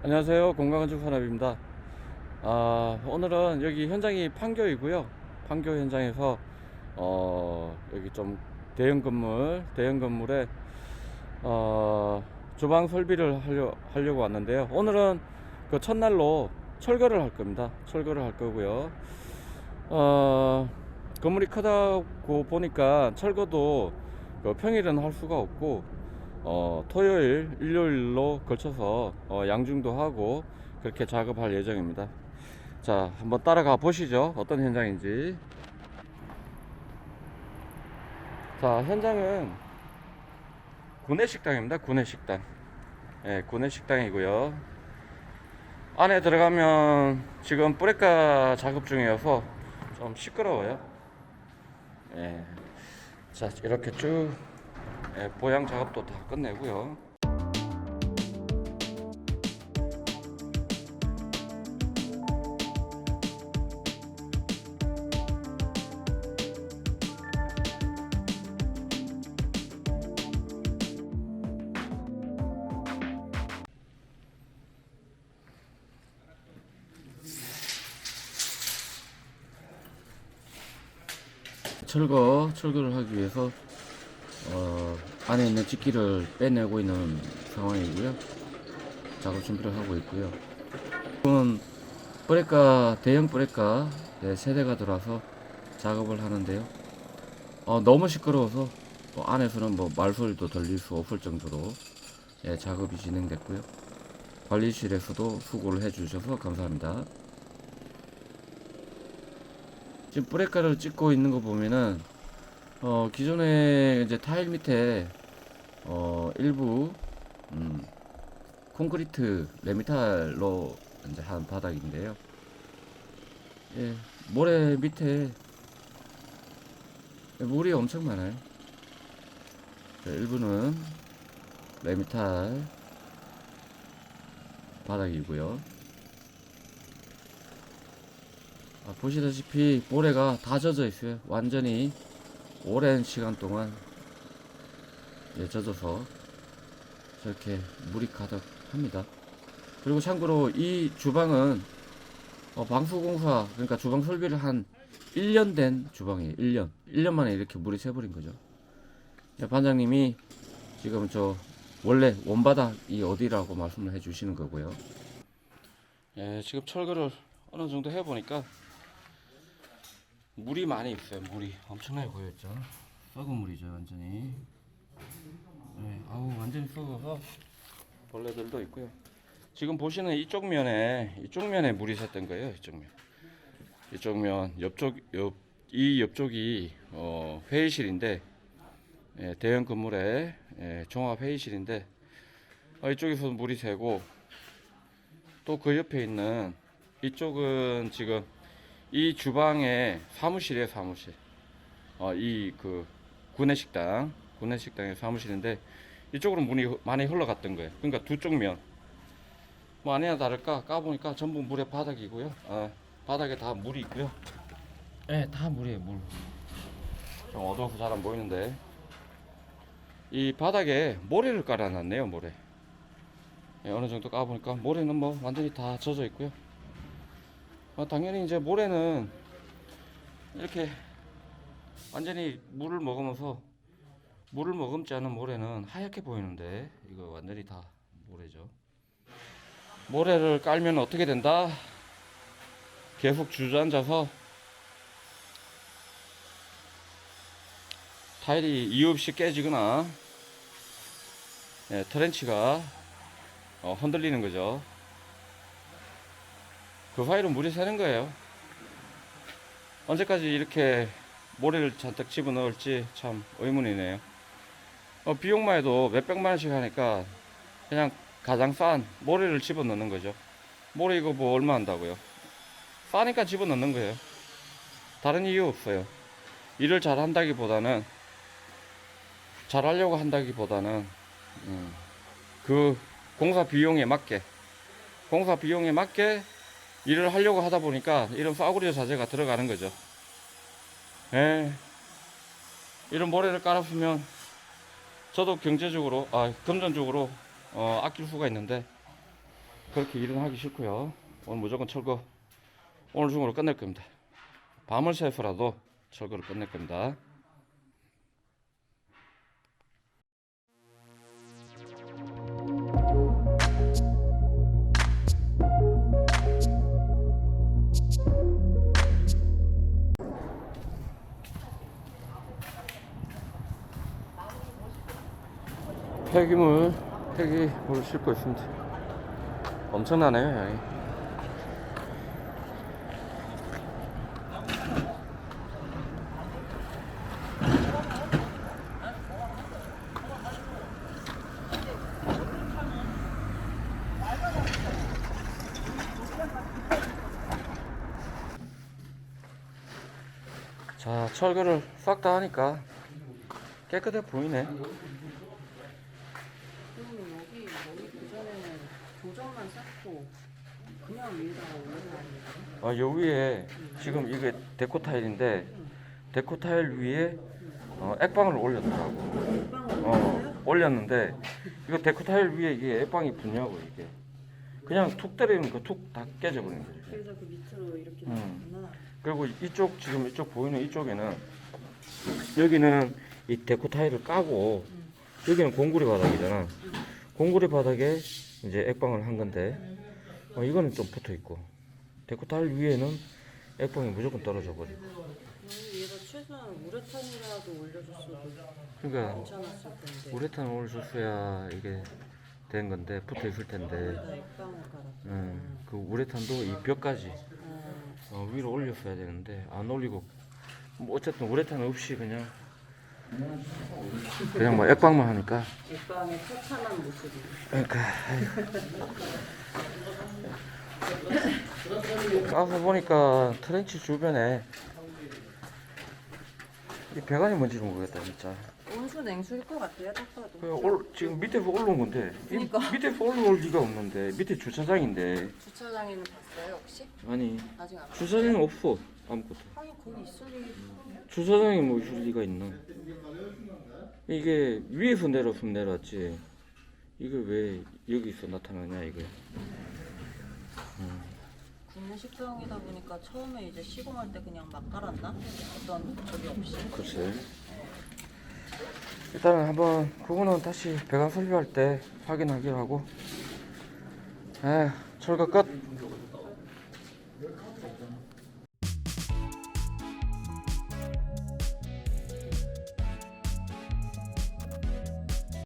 안녕하세요. 건강건축 산업입니다. 아, 오늘은 여기 현장이 판교이고요. 판교 현장에서 어, 여기 좀 대형 건물, 대형 건물에 어, 주방 설비를 하려, 하려고 왔는데요. 오늘은 그 첫날로 철거를 할 겁니다. 철거를 할 거고요. 어, 건물이 크다고 보니까 철거도 그 평일은 할 수가 없고 어, 토요일, 일요일로 걸쳐서 어, 양중도 하고 그렇게 작업할 예정입니다. 자, 한번 따라가 보시죠. 어떤 현장인지. 자, 현장은 구내식당입니다. 구내식당. 예, 구내식당이고요. 안에 들어가면 지금 뿌레카 작업 중이어서 좀 시끄러워요. 예. 자, 이렇게 쭉 예, 보양 작업도 다 끝내고요. 철거, 철거를 하기 위해서 어, 안에 있는 집기를 빼내고 있는 상황이고요. 작업 준비를 하고 있고요. 이건 브레카 대형 브레카 네, 세대가 들어와서 작업을 하는데요. 어, 너무 시끄러워서 뭐 안에서는 뭐 말소리도 들릴 수 없을 정도로 예, 작업이 진행됐고요. 관리실에서도 수고를 해주셔서 감사합니다. 지금 브레카를 찍고 있는 거 보면은 어, 기존에 이제 타일 밑에 어, 일부 음, 콘크리트 레미탈로 이제 한 바닥인데요. 예, 모래 밑에 물이 엄청 많아요. 자, 일부는 레미탈 바닥이고요. 아, 보시다시피 모래가 다 젖어 있어요. 완전히 오랜 시간 동안 예, 젖어서 저렇게 물이 가득합니다. 그리고 참고로 이 주방은 어, 방수공사 그러니까 주방 설비를 한 1년 된 주방이에요. 1년. 1년 만에 이렇게 물이 새버린 거죠. 예, 반장님이 지금 저 원래 원바닥이 어디라고 말씀을 해주시는 거고요. 예, 지금 철거를 어느 정도 해보니까 물이 많이 있어요. 물이 엄청나게 고였죠. 썩은 물이죠, 완전히. 네, 아우 완전히 썩어서 벌레들도 있고요. 지금 보시는 이쪽 면에 이쪽 면에 물이 샜던 거예요. 이쪽 면. 이쪽 면 옆쪽 옆 이 옆쪽이 어, 회의실인데 예, 대형 건물의 예, 종합 회의실인데 어, 이쪽에서 물이 새고 또 그 옆에 있는 이쪽은 지금 이 주방에 사무실이에요 사무실. 어, 이 그 구내식당 구내식당의 사무실인데 이쪽으로 물이 많이 흘러갔던 거예요. 그러니까 두 쪽 면. 뭐 아니나 다를까 까보니까 전부 물의 바닥이고요. 아, 바닥에 다 물이 있고요. 네 다 물이에요 물 좀 어두워서 잘 안 보이는데. 이 바닥에 모래를 깔아놨네요 모래. 예, 어느 정도 까보니까 모래는 뭐 완전히 다 젖어 있고요 어, 당연히 이제 모래는 이렇게 완전히 물을 먹으면서 물을 머금지 않은 모래는 하얗게 보이는데 이거 완전히 다 모래죠. 모래를 깔면 어떻게 된다? 계속 주저앉아서 타일이 이유 없이 깨지거나 예, 트렌치가 어, 흔들리는 거죠. 그 사이로 물이 새는 거예요. 언제까지 이렇게 모래를 잔뜩 집어넣을지 참 의문이네요. 어, 비용만 해도 몇백만 원씩 하니까 그냥 가장 싼 모래를 집어넣는 거죠. 모래 이거 뭐 얼마 한다고요? 싸니까 집어넣는 거예요. 다른 이유 없어요. 일을 잘 한다기보다는 잘 하려고 한다기보다는 음, 그 공사 비용에 맞게 공사 비용에 맞게 일을 하려고 하다 보니까 이런 싸구려 자재가 들어가는 거죠. 예. 이런 모래를 깔았으면 저도 경제적으로, 아, 금전적으로 어, 아낄 수가 있는데 그렇게 일은 하기 싫고요. 오늘 무조건 철거 오늘 중으로 끝낼 겁니다. 밤을 새서라도 철거를 끝낼 겁니다. 폐기물 폐기물 싣고 있습니다. 엄청나네요, 양이. 자, 철거를 싹 다 하니까 깨끗해 보이네. 그 전에는 조정만 쌓고 그냥 위에다가 올려놓는 아, 요 위에 지금 이게 데코 타일인데 데코 타일 위에 어, 액방을 올렸더라고. 거예요? 어, 올렸는데 이거 데코 타일 위에 이게 액방이 붙냐고 이게. 그냥 툭 때리면 그 툭 다 깨져버리는 거지. 그래서 그 밑으로 이렇게 음. 그리고 이쪽 지금 이쪽 보이는 이쪽에는 여기는 이 데코 타일을 까고 여기는 공구리 바닥이잖아. 공구리 바닥에 이제 액방을 한 건데 어, 이거는 좀 붙어 있고 데코 타일 위에는 액방이 무조건 떨어져 버리고. 얘가 최소한 우레탄이라도 올려줬어도 그러니까 괜찮았을 텐데. 우레탄 올줬어야 이게 된 건데 붙어 있을 텐데. 액방을. 음, 그 우레탄도 이 벽까지 음. 어, 위로 올렸어야 되는데 안 올리고 뭐 어쨌든 우레탄 없이 그냥 그냥 뭐 액방만 하니까 액방의 처참한 모습이. 그러니까 가서 보니까 트렌치 주변에 이 배관이 뭔지 모르겠다 진짜 온수 냉수일 것 같아요, 딱 봐도. 그 올, 지금 밑에서 올라온 건데 이 그러니까. 밑에서 올라올 리가 없는데 밑에 주차장인데 주차장에는 봤어요, 혹시? 아니 아직 안 주차장이 없어 아무것도 하긴 거기 있을 리 주차장에 뭐 있을 리가 있나? 이게 위에서 내려왔으면 내려왔지. 이게 왜 여기서 나타나냐 이거. 국내 식당이다 보니까 처음에 이제 시공할 때 그냥 막 깔았나? 어떤 저기 없이. 글쎄. 일단은 한번 그거는 다시 배관 설비할 때 확인하기로 하고. 에 철거 끝.